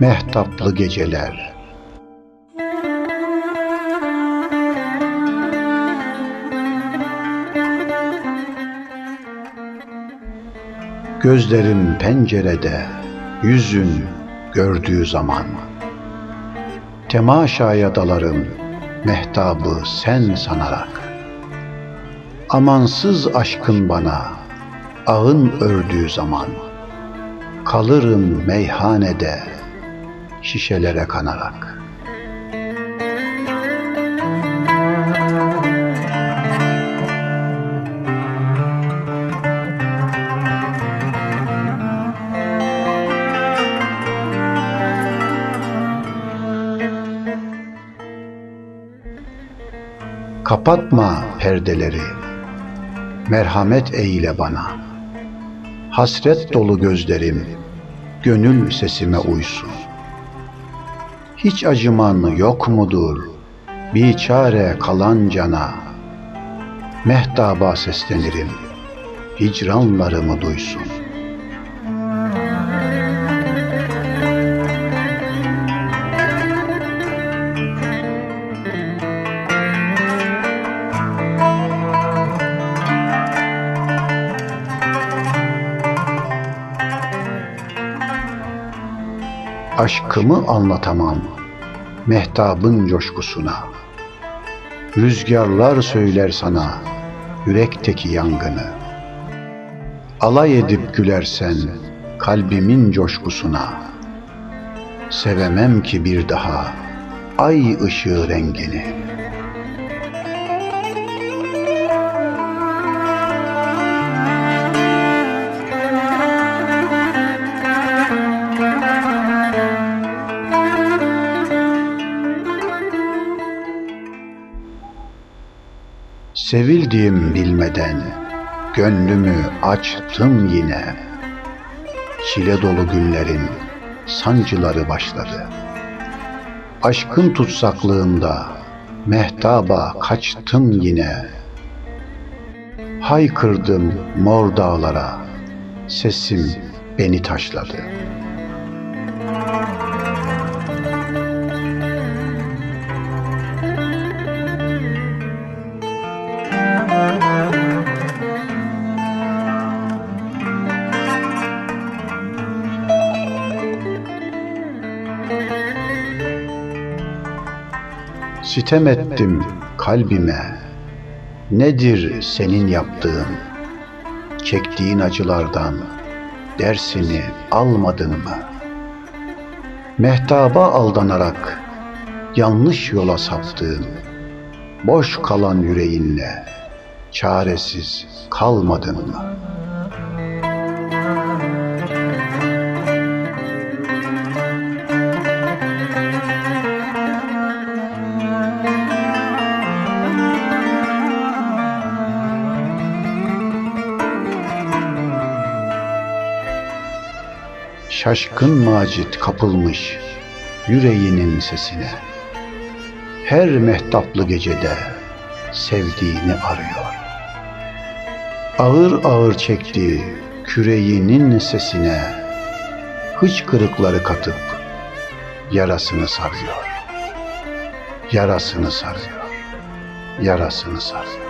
mehtaplı geceler. Gözlerim pencerede, yüzün gördüğü zaman. Temaşaya dalarım, mehtabı sen sanarak. Amansız aşkın bana, ağın ördüğü zaman. Kalırım meyhanede, şişelere kanarak. Kapatma perdeleri, merhamet eyle bana. Hasret dolu gözlerim, gönül sesime uysun. Hiç acıman yok mudur, bir çare kalan cana? Mehtaba seslenirim, hicranlarımı duysun. Aşkımı anlatamam mehtabın coşkusuna. Rüzgarlar söyler sana yürekteki yangını. Alay edip gülersen kalbimin coşkusuna. Sevemem ki bir daha ay ışığı rengini. Sevildiğim bilmeden gönlümü açtım yine. Çile dolu günlerin sancıları başladı. Aşkın tutsaklığında mehtaba kaçtım yine. Haykırdım mor dağlara, sesim beni taşladı. Sitem ettim kalbime. Nedir senin yaptığın? Çektiğin acılardan dersini almadın mı? Mehtaba aldanarak yanlış yola saptığın, boş kalan yüreğinle çaresiz kalmadın mı? Şaşkın Macit kapılmış yüreğinin sesine. Her mehtaplı gecede sevdiğini arıyor. Ağır ağır çekti küreğinin sesine. Hıçkırıkları katıp yarasını sarıyor. Yarasını sarıyor. Yarasını sarıyor.